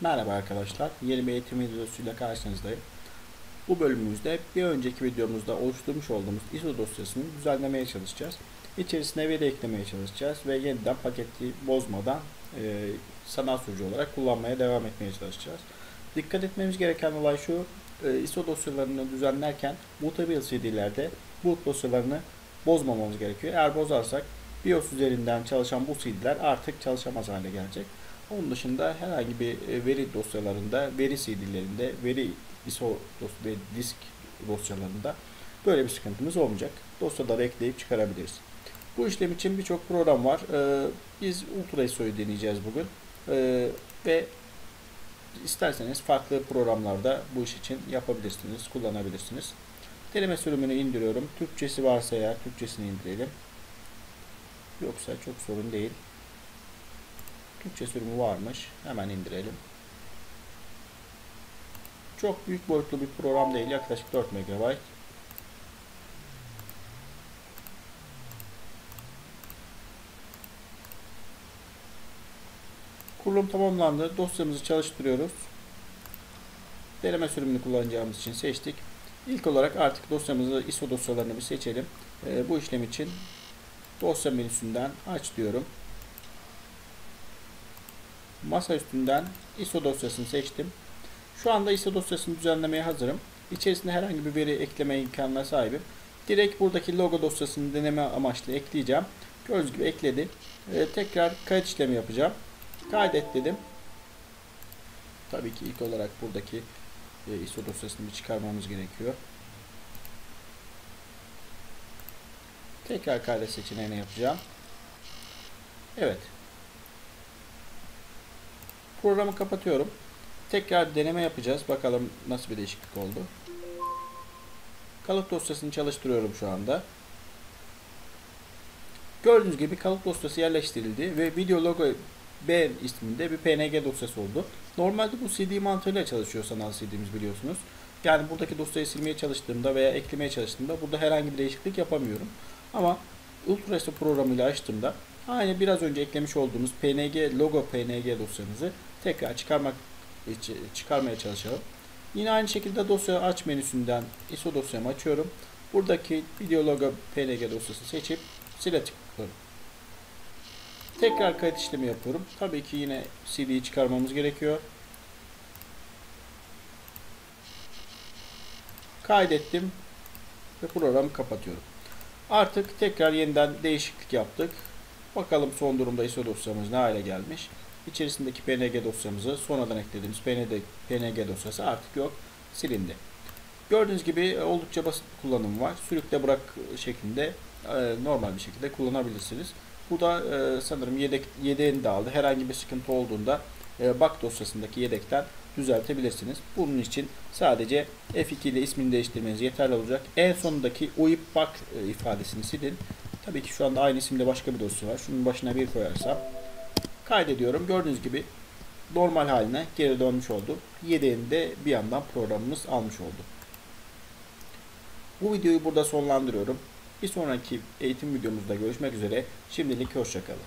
Merhaba arkadaşlar, yeni bir eğitim videosuyla karşınızdayım. Bu bölümümüzde bir önceki videomuzda oluşturmuş olduğumuz ISO dosyasını düzenlemeye çalışacağız. İçerisine veri eklemeye çalışacağız ve yeniden paketi bozmadan e, sanal sürücü olarak kullanmaya devam etmeye çalışacağız. Dikkat etmemiz gereken olay şu, e, ISO dosyalarını düzenlerken Bootable CD'lerde boot dosyalarını bozmamamız gerekiyor. Eğer bozarsak BIOS üzerinden çalışan bu CD'ler artık çalışamaz hale gelecek. Onun dışında herhangi bir e, veri dosyalarında, veri CD'lerinde, veri ISO ve disk dosyalarında böyle bir sıkıntımız olmayacak. Dosyaları ekleyip çıkarabiliriz. Bu işlem için birçok program var. Ee, biz Ultra ISO'yu deneyeceğiz bugün. Ee, ve isterseniz farklı programlarda bu iş için yapabilirsiniz, kullanabilirsiniz. Deneme sürümünü indiriyorum. Türkçesi varsa eğer Türkçesini indirelim. Yoksa çok sorun değil. Türkçe sürümü varmış. Hemen indirelim. Çok büyük boyutlu bir program değil. Yaklaşık 4 MB. Kurulum tamamlandı. Dosyamızı çalıştırıyoruz. Deneme sürümünü kullanacağımız için seçtik. İlk olarak artık dosyamızı ISO dosyalarını bir seçelim. Ee, bu işlem için dosya menüsünden aç diyorum. Masa üstünden ISO dosyasını seçtim. Şu anda ISO dosyasını düzenlemeye hazırım. İçerisinde herhangi bir veri ekleme imkanına sahibim. Direkt buradaki logo dosyasını deneme amaçlı ekleyeceğim. Gördüğünüz gibi ekledi. Ee, tekrar kayıt işlemi yapacağım. Kaydet dedim. Tabii ki ilk olarak buradaki e, ISO dosyasını çıkarmamız gerekiyor. Tekrar kaydet seçeneğini yapacağım. Evet. Programı kapatıyorum. Tekrar deneme yapacağız. Bakalım nasıl bir değişiklik oldu. Kalıp dosyasını çalıştırıyorum şu anda. Gördüğünüz gibi kalıp dosyası yerleştirildi ve video logo B isminde bir PNG dosyası oldu. Normalde bu CD mantığıyla çalışıyor sanal CD'miz biliyorsunuz. Yani buradaki dosyayı silmeye çalıştığımda veya eklemeye çalıştığımda burada herhangi bir değişiklik yapamıyorum. Ama Ultraso programıyla açtığımda aynı biraz önce eklemiş olduğumuz PNG logo PNG dosyamızı tekrar çıkarmak çıkarmaya çalışalım. Yine aynı şekilde dosya aç menüsünden ISO dosyamı açıyorum. Buradaki video logo PNG dosyası seçip sile tıklıyorum. Tekrar kayıt işlemi yapıyorum. Tabii ki yine CD'yi çıkarmamız gerekiyor. Kaydettim ve programı kapatıyorum. Artık tekrar yeniden değişiklik yaptık. Bakalım son durumda ISO dosyamız ne hale gelmiş. İçerisindeki PNG dosyamızı sonradan eklediğimiz PNG, PNG dosyası artık yok. Silindi. Gördüğünüz gibi oldukça basit bir kullanım var. Sürükle bırak şeklinde normal bir şekilde kullanabilirsiniz. Bu da sanırım yedek, yedeğini de aldı. Herhangi bir sıkıntı olduğunda bak dosyasındaki yedekten düzeltebilirsiniz. Bunun için sadece F2 ile ismini değiştirmeniz yeterli olacak. En sonundaki uyup bak ifadesini silin. Tabii ki şu anda aynı isimde başka bir dosya var. Şunun başına bir koyarsam kaydediyorum. Gördüğünüz gibi normal haline geri dönmüş oldu. Yedeğini de bir yandan programımız almış oldu. Bu videoyu burada sonlandırıyorum. Bir sonraki eğitim videomuzda görüşmek üzere. Şimdilik hoşçakalın.